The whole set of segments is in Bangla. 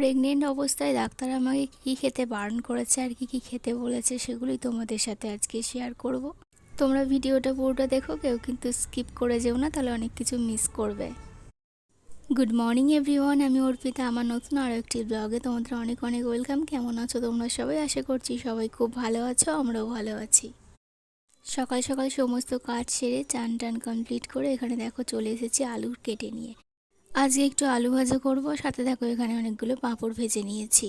প্রেগনেন্ট অবস্থায় ডাক্তার আমাকে কী খেতে বারণ করেছে আর কি কী খেতে বলেছে সেগুলোই তোমাদের সাথে আজকে শেয়ার করব। তোমরা ভিডিওটা পুরোটা দেখো, কেউ কিন্তু স্কিপ করে যেও না, তাহলে অনেক কিছু মিস করবে। গুড মর্নিং এভরিওয়ান আমি অর্পিতা, আমার নতুন আরও একটি ব্লগে তোমাদের অনেক অনেক ওয়েলকাম কেমন আছো তোমরা সবাই? আশা করছি সবাই খুব ভালো আছো, আমরাও ভালো আছি। সকাল সকাল সমস্ত কাজ সেরে চান টান কমপ্লিট করে এখানে দেখো চলে এসেছি আলু কেটে নিয়ে। আজকে একটু আলু ভাজা করব, সাথে দেখো এখানে অনেকগুলো পাঁপড় ভেজে নিয়েছি।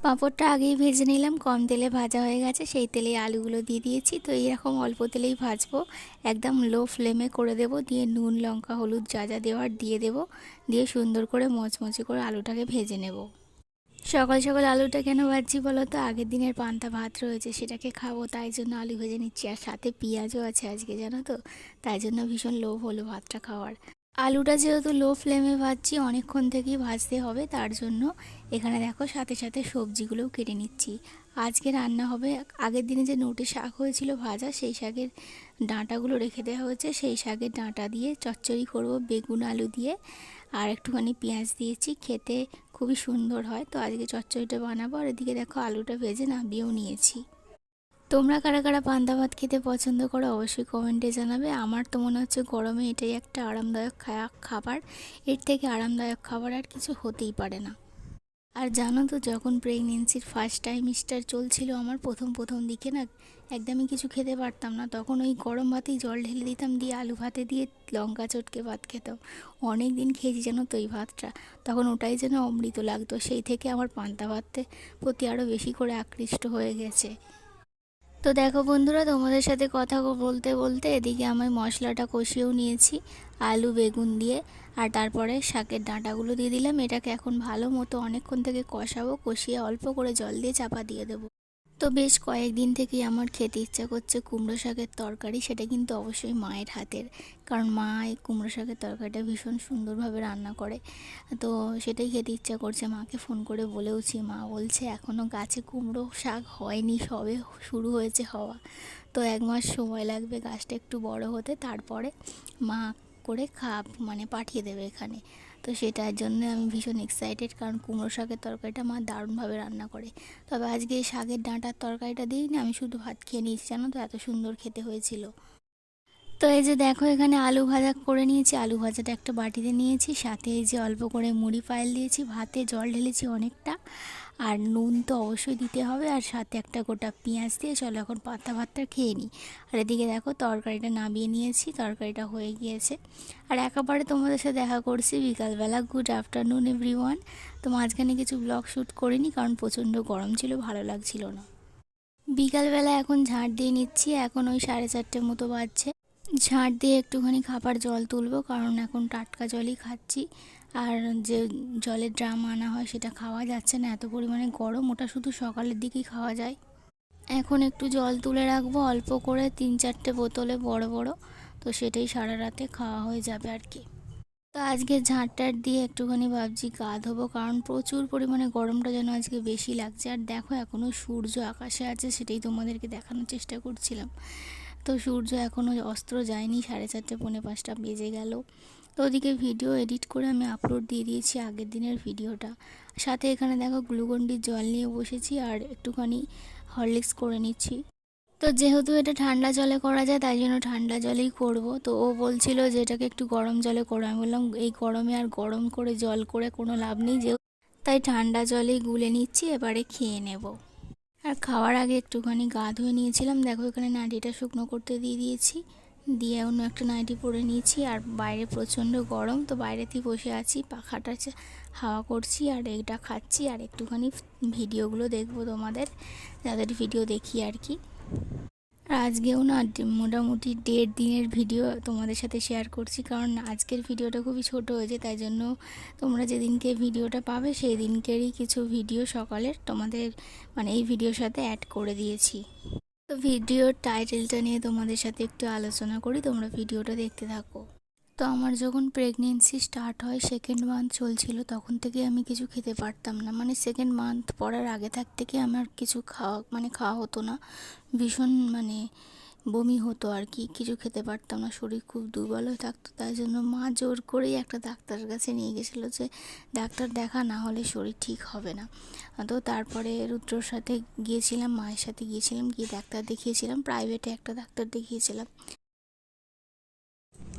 পাঁপড়টা আগেই ভেজে নিলাম, কম তেলে ভাজা হয়ে গেছে, সেই তেলে আলুগুলো দিয়ে দিয়েছি। তো এইরকম অল্প তেলেই ভাজবো, একদম লো ফ্লেমে করে দেব, দিয়ে নুন, লঙ্কা, হলুদ যা যা দেওয়ার দিয়ে দেব, দিয়ে সুন্দর করে মচমচে করে আলুটাকে ভেজে নেব। সকাল সকাল আলুটা কেন ভাজছি বলো তো? আগের দিনের পান্তা ভাত রয়েছে, সেটাকে খাব, তাই জন্য আলু ভেজে নিচ্ছি। আর সাথে পেঁয়াজও আছে আজকে, জানো তো? তাই জন্য ভীষণ লোভ হলো ভাতটা খাওয়ার। আলুটা যেহেতু লো ফ্লেমে ভাজছি, অনেকক্ষণ থেকেই ভাজতে হবে। তার জন্য এখানে দেখো সাথে সাথে সবজিগুলোও কেটে নিচ্ছি। আজকে রান্না হবে, আগের দিনে যে নোটে শাক হয়েছিল ভাজা, সেই শাকের ডাঁটাগুলো রেখে দেওয়া হয়েছে। সেই শাকের ডাঁটা দিয়ে চচ্চড়ি করব, বেগুন, আলু দিয়ে, আর একটুখানি পেঁয়াজ দিয়েছি। খেতে খুবই সুন্দর হয়। তো আজকে চচ্চড়িটা বানাবো, আর এদিকে দেখো আলুটা ভেজে নামিয়েও নিয়েছি। তোমরা কারা কারা পান্তা ভাত খেতে পছন্দ করো অবশ্যই কমেন্টে জানাবে। আমার তো মনে হচ্ছে গরমে এটাই একটা আরামদায়ক খাবার। এর থেকে আরামদায়ক খাবার আর কিছু হতেই পারে না। আর জানো তো, যখন প্রেগনেন্সির ফার্স্ট টাইম স্টার চলছিল আমার প্রথম প্রথম দিকে না একদমই কিছু খেতে পারতাম না। তখন ওই গরম ভাতেই জল ঢেলে দিতাম, দিয়ে আলু ভাতে দিয়ে লঙ্কা চটকে ভাত খেতাম। অনেক দিন খেয়েছি যেন তো এই ভাতটা। তখন ওটাই যেন অমৃত লাগতো। সেই থেকে আমার পান্তা ভাতের প্রতি আরও বেশি করে আকৃষ্ট হয়ে গেছে। তো দেখো বন্ধুরা, তোমাদের সাথে কথা বলতে বলতে এদিকে আমি মশলাটা কষিয়েও নিয়েছি, আলু, বেগুন দিয়ে, আর তারপরে শাকের ডাঁটাগুলো দিয়ে দিলাম। এটাকে এখন ভালো মতো অনেকক্ষণ থেকে কষাবো, কষিয়ে অল্প করে জল দিয়ে চাপা দিয়ে দেবো। তো বেশ কয়েকদিন থেকেই আমার খেতে ইচ্ছা করছে কুমড়ো শাকের তরকারি, সেটা কিন্তু অবশ্যই মায়ের হাতের। কারণ মা এই কুমড়ো শাকের তরকারিটা ভীষণ সুন্দরভাবে রান্না করে। তো সেটাই খেতে ইচ্ছা করছে। মাকে ফোন করে বলেওছি, মা বলছে এখনও গাছে কুমড়ো শাক হয়নি, সবে শুরু হয়েছে হওয়া। তো এক মাস সময় লাগবে গাছটা একটু বড় হতে। তারপরে মা করে খা মানে পাঠিয়ে দেবে এখানে। তো সেটার জন্য আমি ভীষণ এক্সাইটেড কারণ কুমড়ো শাকের তরকারিটা মা দারুণভাবে রান্না করে। তবে আজকে এই শাকের ডাঁটার তরকারিটা দিই না আমি শুধু ভাত খেয়ে নিয়েছি, জানো তো? এত সুন্দর খেতে হয়েছিল। তো এই যে দেখো, এখানে আলু ভাজা করে নিয়েছি। আলু ভাজাটা একটা বাটিতে নিয়েছি, সাথে এই যে অল্প করে মুড়ি পায়েল দিয়েছি, ভাতে জল ঢেলেছি অনেকটা। আর নুন তো অবশ্যই দিতে হবে, আর সাথে একটা গোটা পেঁয়াজ দিয়ে চলো এখন পাতা ভাতটা খেয়ে নিই। আর এদিকে দেখো, তরকারিটা নামিয়ে নিয়েছি, তরকারিটা হয়ে গিয়েছে। আর একেবারে তোমাদের সাথে দেখা করছি বিকালবেলা। গুড আফটারনুন এভরি ওয়ান তো মাঝখানে কিছু ব্লগ শ্যুট করিনি, কারণ প্রচণ্ড গরম ছিল, ভালো লাগছিল না। বিকালবেলা এখন ঝাঁট দিয়ে নিচ্ছি, এখন ওই সাড়ে চারটের মতো বাজছে। ঝাঁট দিয়ে একটুখানি খাবার জল তুলবো, কারণ এখন টাটকা জলই খাচ্ছি। আর যে জলের ড্রাম আনা হয় সেটা খাওয়া যাচ্ছে না, এত পরিমাণে গরম, ওটা শুধু সকালের দিকেই খাওয়া যায়। এখন একটু জল তুলে রাখব, অল্প করে তিন চারটে বোতলে বড় বড়, তো সেটাই সারা রাতে খাওয়া হয়ে যাবে আর কি। তো আজকে ঝাঁটটার দিয়ে একটুখানি ভাবছি গা ধোবো কারণ প্রচুর পরিমাণে গরমটা যেন আজকে বেশি লাগছে। আর দেখো এখনও সূর্য আকাশে আছে, সেটাই তোমাদেরকে দেখানোর চেষ্টা করছিলাম। তো সূর্য এখনও অস্ত্র যায়নি, সাড়ে চারটে, পৌনে পাঁচটা বেজে গেল। তো ওদিকে ভিডিও এডিট করে আমি আপলোড দিয়ে দিয়েছি আগের দিনের ভিডিওটা। সাথে এখানে দেখো গ্লুকন্ডির জল নিয়ে বসেছি আর একটুখানি হরলিক্স করে নিচ্ছি। তো যেহেতু এটা ঠান্ডা জলে করা যায়, তাই জন্য ঠান্ডা জলেই করব। তো ও বলছিল যে এটাকে একটু গরম জলে করো। আমি বললাম, এই গরমে আর গরম করে জল করে কোনো লাভ নেই যে তাই ঠান্ডা জলেই গুলে নিচ্ছি, এবারে খেয়ে নেব। আর খাওয়ার আগে একটুখানি গা ধুয়ে নিয়েছিলাম। দেখো, এখানে নাইটিটা শুকনো করতে দিয়ে দিয়েছি। দিয়ে অন্য একটা নাইটি পরে নিয়েছি। আর বাইরে প্রচণ্ড গরম, তো বাইরেতেই বসে আছি। পাখাটা হাওয়া করছি আর এটা খাচ্ছি। আর একটুখানি ভিডিওগুলো দেখব তোমাদের, যাদের ভিডিও দেখি আর কি। আজকেও না মোটামুটি দেড় দিনের ভিডিও তোমাদের সাথে শেয়ার করছি। কারণ আজকের ভিডিওটা খুবই ছোট হয়েছে, তাই জন্য তোমরা যেদিনকে ভিডিওটা পাবে সেই দিনকেরই কিছু ভিডিও সকালের তোমাদের মানে এই ভিডিওর সাথে অ্যাড করে দিয়েছি। তো ভিডিওর টাইটেলটা নিয়ে তোমাদের সাথে একটু আলোচনা করি, তোমরা ভিডিওটা দেখতে থাকো। তো আমার যখন প্রেগনেন্সি স্টার্ট হয় সেকেন্ড মান্থ চলছিল, তখন থেকে আমি কিছু খেতে পারতাম না। মানে সেকেন্ড মান্থ পড়ার আগে থাক থেকে আমার কিছু খাওয়া মানে খাওয়া হতো না। ভীষণ মানে বমি হতো আর কি, কিছু খেতে পারতাম না। শরীর খুব দুর্বল হয়ে থাকতো, তাই জন্য মা জোর করেই একটা ডাক্তারের কাছে নিয়ে গেছিল যে, ডাক্তার দেখা না হলে শরীর ঠিক হবে না। তো তারপরে রুদ্রর সাথে গিয়েছিলাম, মায়ের সাথে গিয়েছিলাম, গিয়ে ডাক্তার দেখিয়েছিলাম প্রাইভেটে একটা ডাক্তার দেখিয়েছিলাম।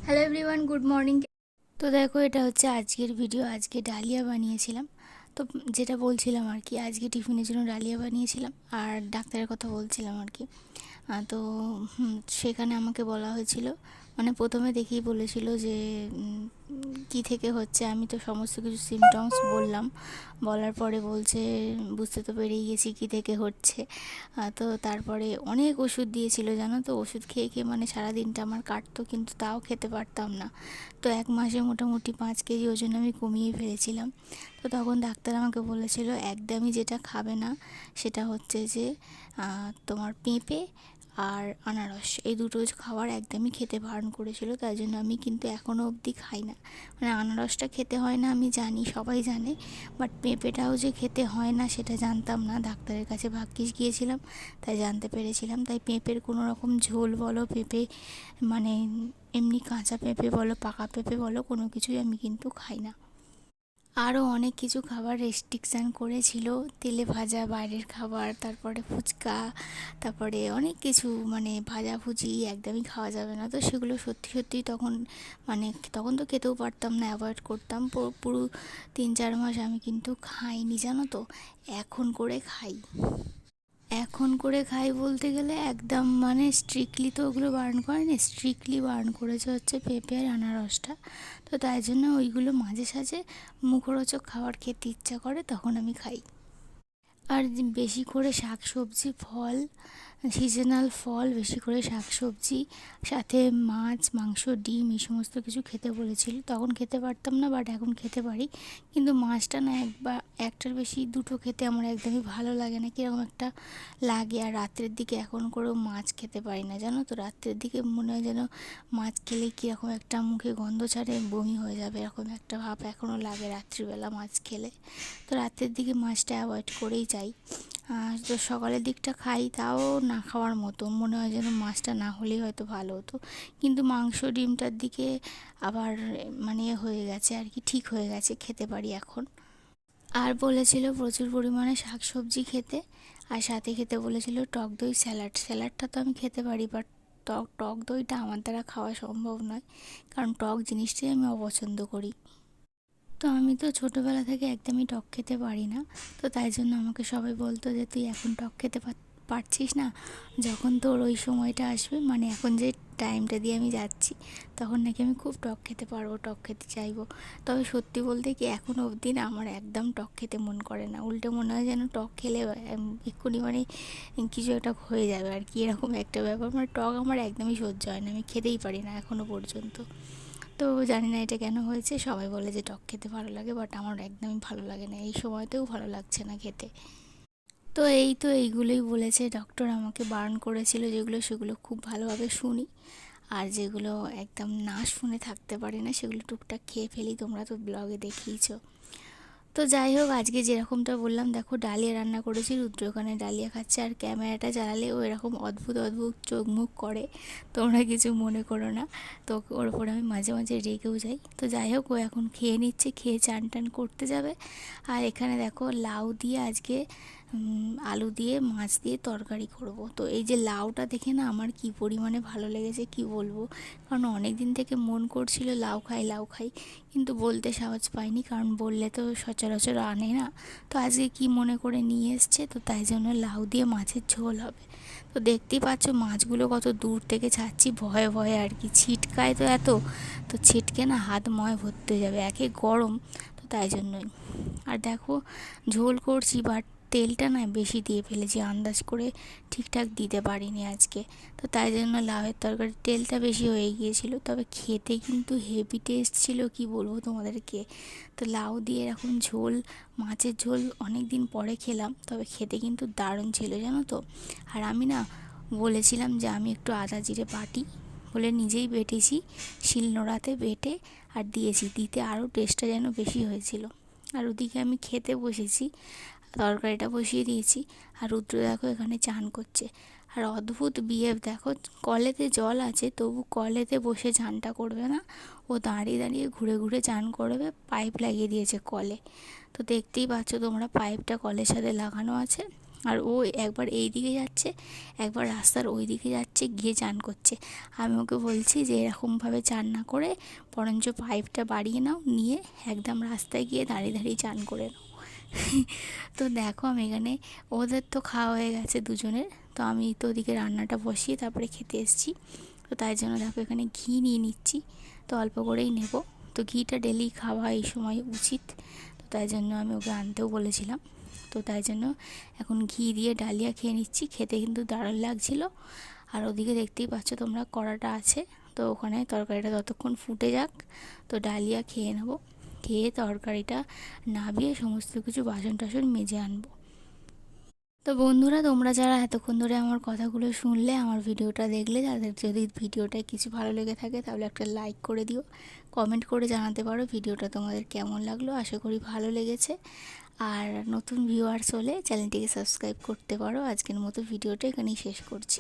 হ্যালো এভরিওয়ান গুড মর্নিং তো দেখো, এটা হচ্ছে আজকের ভিডিও আজকে ডালিয়া বানিয়েছিলাম। তো যেটা বলছিলাম আর কি, আজকে টিফিনের জন্য ডালিয়া বানিয়েছিলাম আর ডাক্তারের কথা বলছিলাম আর কি। তো সেখানে আমাকে বলা হয়েছিল মানে প্রথমে দেখেই বলেছিল যে কি থেকে হচ্ছে, আমি তো সমস্ত কিছু সিমটমস বললাম। বলার পরে বলছে, বুঝতে তো পেরেই গেছি কি থেকে হচ্ছে। তো তারপরে অনেক ওষুধ দিয়েছিল, জানো তো? ওষুধ খেয়ে খেয়ে মানে সারা দিনটা আমার কাটতো, কিন্তু তাও খেতে পারতাম না। তো এক মাসে মোটামুটি পাঁচ কেজি ওজন আমি কমিয়ে ফেলেছিলাম। তো তখন ডাক্তার আমাকে বলেছিল, একদমই যেটা খাবে না, সেটা হচ্ছে যে তোমার পেঁপে আর আনারস, এই দুটো খাবার একদমই খেতে বারণ করেছিল তাই জন্য আমি কিন্তু এখনও অবধি খাই না। মানে আনারসটা খেতে হয় না, আমি জানি, সবাই জানে বাট পেঁপেটাও যে খেতে হয় না সেটা জানতাম না। ডাক্তারের কাছে ভাগ্যিস গিয়েছিলাম, তাই জানতে পেরেছিলাম। তাই পেঁপের কোনো রকম ঝোল বলো, পেঁপে মানে এমনি কাঁচা পেঁপে বলো, পাকা পেঁপে বলো, কোনো কিছুই আমি কিন্তু খাই না। আরও অনেক কিছু খাবার রেস্ট্রিকশান করেছিল। তেলে ভাজা, বাইরের খাবার, তারপরে ফুচকা, তারপরে অনেক কিছু মানে ভাজা ভুজি একদমই খাওয়া যাবে না। তো সেগুলো সত্যি সত্যি তখন মানে তখন তো খেতেও পারতাম না অ্যাভয়েড করতাম। পুরো পুরো তিন চার মাস আমি কিন্তু খাইনি, জানো তো? এখন করে খাই। এখন করে খাই বলতে গেলে একদম মানে স্ট্রিক্টলি তো ওগুলো বার্ন করে না স্ট্রিক্টলি বার্ন করেছে হচ্ছে পেঁপে আর আনারসটা। তো তাই জন্য ওইগুলো মাঝে সাঝে মুখরোচক খাবার খেতে ইচ্ছা করে তখন আমি খাই। আর বেশি করে শাক সবজি ফল সিজনাল ফল, বেশি করে শাক সবজি সাথে মাছ, মাংস, ডিম এই সমস্ত কিছু খেতে বলেছিল। তখন খেতে পারতাম না বাট এখন খেতে পারি। কিন্তু মাছটা না একবার একটার বেশি দুটো খেতে আমার একদমই ভালো লাগে না। কীরকম একটা লাগে। আর রাত্রের দিকে এখন করেও মাছ খেতে পারি না। জানো তো, রাত্রের দিকে মনে হয় যেন মাছ খেলে কীরকম একটা মুখে গন্ধ ছাড়ে, বমি হয়ে যাবে, এরকম একটা ভাব এখনও লাগে রাত্রিবেলা মাছ খেলে। তো রাত্রের দিকে মাছটা অ্যাভয়েড করেই যাই। তো সকালের দিকটা খাই, তাও না খাওয়ার মতো। মনে হয় যেন মাছটা না হলেই হয়তো ভালো হতো। কিন্তু মাংস ডিমটার দিকে আবার মানে এ হয়ে গেছে আর কি, ঠিক হয়ে গেছে, খেতে পারি এখন। আর বলেছিল প্রচুর পরিমাণে শাক সবজি খেতে, আর সাথে খেতে বলেছিল টক দই স্যালাড। স্যালাডটা তো আমি খেতে পারি বাট টক টক দইটা আমার দ্বারা খাওয়া সম্ভব নয়। কারণ টক জিনিসটাই আমি অপছন্দ করি। তো আমি তো ছোটোবেলা থেকে একদমই টক খেতে পারি না। তো তাই জন্য আমাকে সবাই বলতো যে, তুই এখন টক খেতে পার- পারছিস না? যখন তোর ওই সময়টা আসবে মানে এখন যে টাইমটা দিয়ে আমি যাচ্ছি, তখন নাকি আমি খুব টক খেতে পারব, টক খেতে চাইব। তবে সত্যি বলতে কি এখনও অবধি না আমার একদম টক খেতে মন করে না। উল্টে মনে হয় যেন টক খেলে এক্ষুনি মানে কিছু একটা হয়ে যাবে আর কি। এরকম একটা ব্যাপার। মানে টক আমার একদমই সহ্য হয় না, আমি খেতেই পারি না এখনও পর্যন্ত। তো জানি না এটা কেন হয়েছে। সবাই বলে যে টক খেতে ভালো লাগে বাট আমার একদমই ভালো লাগে না। এই সময়তেও ভালো লাগছে না খেতে। তো এই তো এইগুলোই বলেছে। ডক্টর আমাকে বারণ করেছিল যেগুলো সেগুলো খুব ভালোভাবে শুনি। আর যেগুলো একদম না শুনে থাকতে পারি না, সেগুলো টুকটাক খেয়ে ফেলি। তোমরা তো ব্লগে দেখিয়েছো। তো যাই হোক, আজকে যেরকমটা বললাম, দেখো ডালিয়া রান্না করেছি, রুদ্র ওখানে ডালিয়া খাচ্ছে আর ক্যামেরাটা জ্বালালে ও এরকম অদ্ভুত অদ্ভুত চোখ মুখ করে। তোমরা কিছু মনে করো না। তো ওর ওপরে আমি মাঝে মাঝে রেগেও যাই। তো যাই হোক, ও এখন খেয়ে নিচ্ছে, খেয়ে চান টান করতে যাবে। আর এখানে দেখো লাউ দিয়ে আজকে আলু দিয়ে, মাছ দিয়ে তরকারি করব। তো এই যে লাউটা দেখে না আমার কি পরিমাণে ভালো লেগেছে, কি বলব? কারণ অনেক দিন থেকে মন করছিল লাউ খাই লাউ খাই, কিন্তু বলতে সাহস পাইনি, কারণ বললে তো সচরাচর আনে না। তো আজকে কি মনে করে নিয়ে এসছে? তো তাই জন্য লাউ দিয়ে মাছের ঝোল হবে। তো দেখতেই পাচ্ছ মাছগুলো কত দূর থেকে ছাড়ছি, ভয়ে ভয়ে আর কি। ছিটকায় তো এত, তো ছিটকে না হাত ময় ভরতে যাবে, একে গরম। তো তাই জন্যই। আর দেখো, ঝোল করছি বাট তেলটা না বেশি দিয়ে ফেলেছি, আন্দাজ করে ঠিকঠাক দিতে পারিনি আজকে। তো তাই জন্য লাউয়ের তরকারি, তেলটা বেশি হয়ে গিয়েছিল, তবে খেতে কিন্তু হেভি টেস্ট ছিল, কি বলব তোমাদেরকে? তো লাউ দিয়ে এরকম ঝোল, মাছের ঝোল অনেক দিন পরে খেলাম, তবে খেতে কিন্তু দারুণ ছিল, জানো তো? আর আমি না বলেছিলাম যে আমি একটু আদা জিরে বাটি বলে নিজেই বেটেছি, শিলনোড়াতে বেটে আর দিয়েছি, দিতে আরও টেস্টটা যেন বেশি হয়েছিল। আর ওদিকে আমি খেতে বসেছি তরকারিটা বসিয়ে দিয়েছি। আর রুদ্র দেখো এখানে চান করছে। আর অদ্ভুত বিহেভ দেখো কলেতে জল আছে, তবু কলেতে বসে চানটা করবে না। ও দাঁড়িয়ে দাঁড়িয়ে ঘুরে ঘুরে চান করবে পাইপ লাগিয়ে দিয়েছে কলে। তো দেখতেই পাচ্ছ তোমরা পাইপটা কলের সাথে লাগানো আছে। আর ও একবার এই দিকে যাচ্ছে, একবার রাস্তার ওই দিকে যাচ্ছে, গিয়ে চান করছে। আমি ওকে বলছি যে এরকমভাবে চান না করে, বরঞ্চ পাইপটা বাড়িয়ে নাও, নিয়ে একদম রাস্তায় গিয়ে দাঁড়িয়ে দাঁড়িয়ে চান করে নাও। তো দেখো আমি এখানে, ওদের তো খাওয়া হয়ে গেছে দুজনের, তো আমি তো ওদিকে রান্নাটা বসিয়ে তারপরে খেতে এসেছি। তো তাই জন্য দেখো এখানে ঘি নিয়ে নিচ্ছি, তো অল্প করেই নেব। তো ঘিটা ডেলি খাওয়া এই সময় উচিত, তো তাই জন্য আমি ওকে আনতেও বলেছিলাম। তো তাই জন্য এখন ঘি দিয়ে ডালিয়া খেয়ে নিচ্ছি, খেতে কিন্তু দারুণ লাগছিল। আর ওদিকে দেখতেই পাচ্ছ তোমরা কড়াটা আছে, তো ওখানে তরকারিটা ততক্ষণ ফুটে যাক, তো ডালিয়া খেয়ে নেব। খেয়ে তরকারিটা নাবিয়ে সমস্ত কিছু বাসন টাসন মেজে আনব। তো বন্ধুরা, তোমরা যারা এতক্ষণ ধরে আমার কথাগুলো শুনলে, আমার ভিডিওটা দেখলে, তাদের যদি ভিডিওটায় কিছু ভালো লেগে থাকে, তাহলে একটা লাইক করে দিও। কমেন্ট করে জানাতে পারো ভিডিওটা তোমাদের কেমন লাগল, আশা করি ভালো লেগেছে। আর নতুন ভিউয়ার্স হলে চ্যানেলটিকে সাবস্ক্রাইব করতে পারো। আজকের মতো ভিডিওটা এখানেই শেষ করছি।